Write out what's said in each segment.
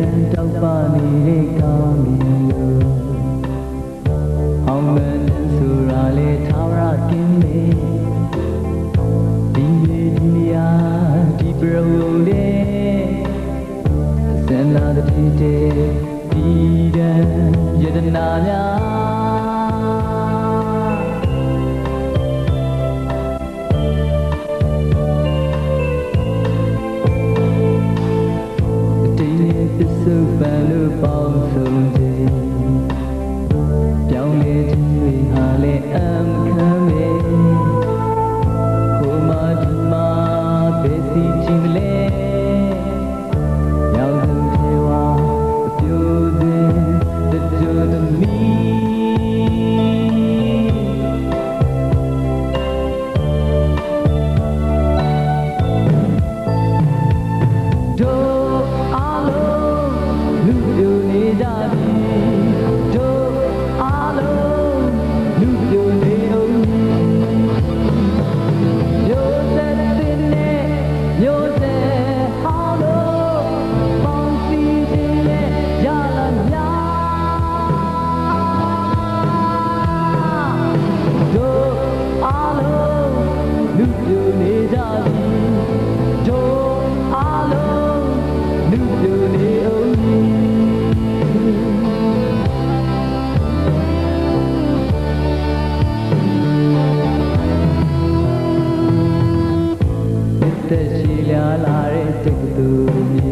ရန်တောက်ပနေတဲ့ကောင်းကင်လိုဟောင်းမန်ဆိုရာလေသာဝရကင်းမေဒီနေဒီနေယာဒီပရုံလေးစန္ဒတဲ့ဒီတန်ယတနာများ se fait. သက်ရှိလာလာတဲ့တက္ကသိုလ်မြေ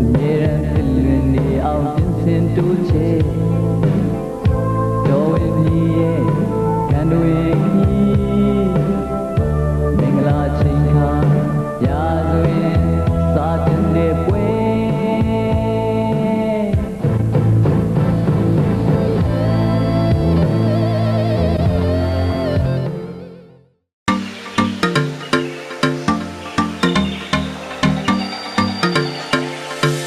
အမြဲတမ်းပြည့်လွင်နေအောင်ပြင်ဆင်တိုးချဲ